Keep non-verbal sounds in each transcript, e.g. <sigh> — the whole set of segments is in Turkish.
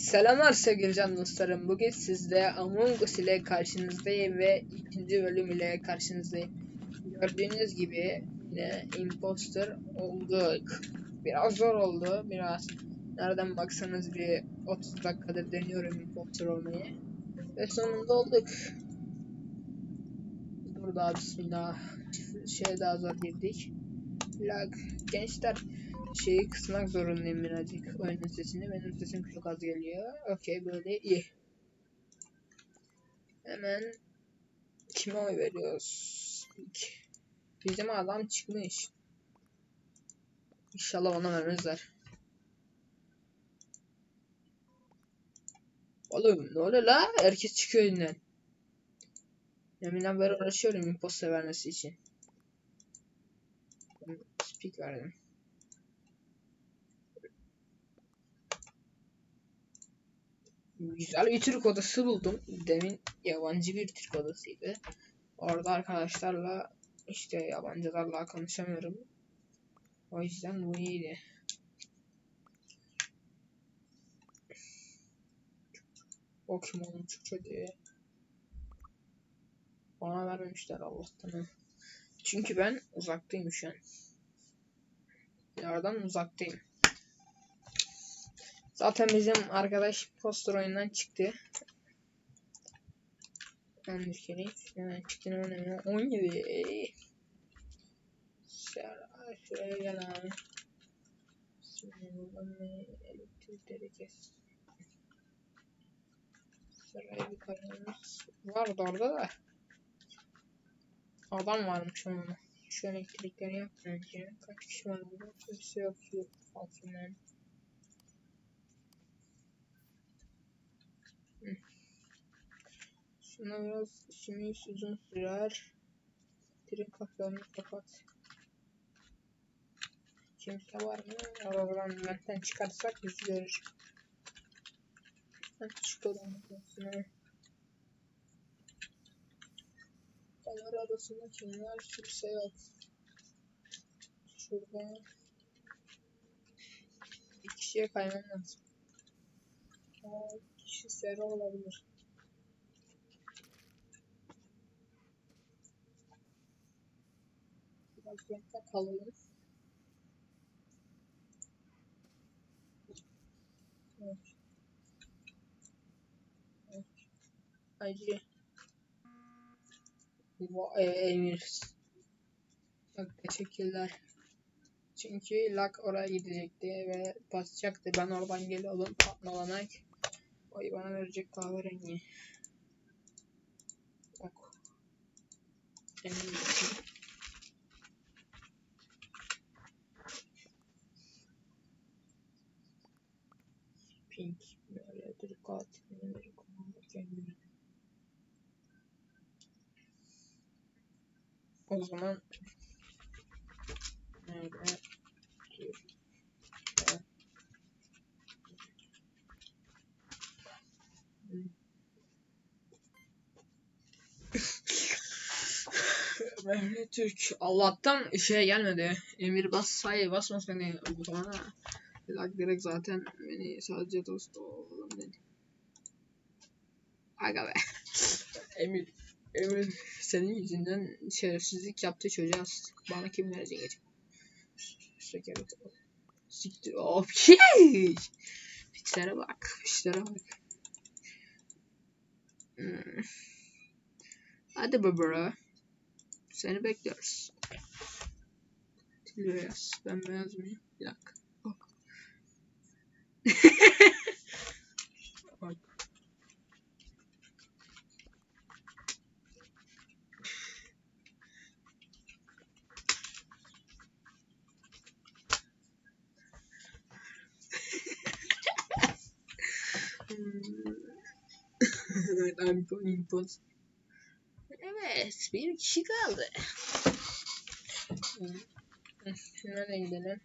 Selamlar sevgili can dostlarım. Bugün sizde Among Us ile karşınızdayım ve ikinci bölüm ile karşınızdayım. Gördüğünüz gibi yine imposter olduk. Biraz zor oldu. Biraz nereden baksanız bir 30 dakikadır deniyorum imposter olmayı. Ve sonunda olduk. Burada bismillah şey daha zor girdik. Lag. Gençler şeyi kısmak zorundayım birazcık oyunun sesini. Benim sesim çok az geliyor. Okey böyle iyi. Hemen kime oy veriyoruz? Bizim adam çıkmış. İnşallah ona vermezler. Oğlum ne oluyor la? Herkes çıkıyor elinden. Yeminden beri uğraşıyorum imposter vermesi için. Speak verdim. Güzel bir Türk odası buldum. Demin yabancı bir Türk odasıydı. Orada arkadaşlarla işte yabancılarla konuşamıyorum. O yüzden bu iyiydi. O kim oğlum çocuğu. Bana vermemişler Allah'tan. Çünkü ben uzaktayım şu an. Yardan uzaktayım. Zaten bizim arkadaş poster oyundan çıktı. Bir kere hemen çıktı ne önemli. 17. Şuraya, gel abi. Şimdi buradan bir elektrikleri kes. Şuraya bir kalemimiz vardı orada da. Adam varmış ama. Şu elektrikleri yap önce. Kaç kişi var burada? Kimse yok. Yok. Altından. Şuna biraz işimiz uzun sürer. Direkt kapılarını kapat. Kimse var mı? Arabadan benden çıkarsak bizi görür. Hadi çıkalım. Kamera arasında kim var? Kimse yok. Şurada. Bir kişiye kaymam lazım. Aa, kişi Sera olabilir. Bekle kalalım. Evet. Acı. Va- e, Emir. Çok teşekkürler. Çünkü Lak oraya gidecekti ve basacaktı. Ben oradan geliyordum patlananak. Oy bana verecek kahverengi. Bak. Emin Pink. Böyledir katilleri kullanırken gibi. O zaman nerede? <laughs> Mehmet Türk. Allah'tan şeye gelmedi. Emir bas sayı basmaz beni butona. Lag direkt zaten beni sadece dost olalım dedi. Aga be. Emir. Emir senin yüzünden şerefsizlik yaptı çocuğa. Bana kim verecek acaba? Şeker Siktir. Of şey. Piçlere bak. Piçlere bak. Hmm. Hadi be bro. Seni bekliyoruz. Beyaz. Ben beyaz mıyım? Bir dakika. Bak. Bak. Ampon impos. Evet, bir kişi kaldı. Nereye gidelim?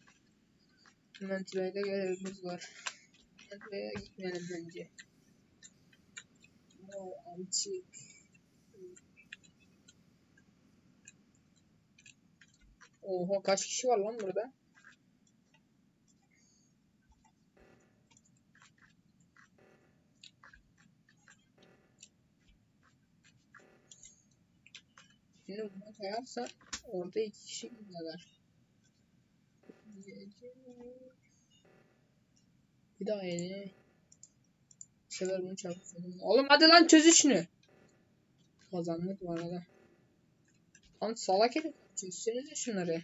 Mantiray'da görevimiz var. Mantiray'a gitmeyelim bence. Antik. Oha kaç kişi var lan burada? Şimdi bunu koyarsa orada iki kişi gidiyorlar. Bir daha yeni. Bu bunu yapalım. Oğlum hadi lan çöz işini. Kazandık bu arada. Lan salak herif. Çözsenize şunları.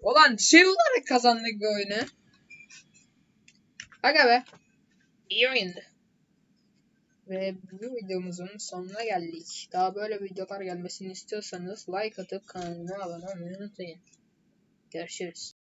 Ulan şey olarak kazandık bu oyunu. Aga be. İyi oyundu. Ve bu videomuzun sonuna geldik. Daha böyle videolar gelmesini istiyorsanız like atıp kanalıma abone olmayı unutmayın. Görüşürüz.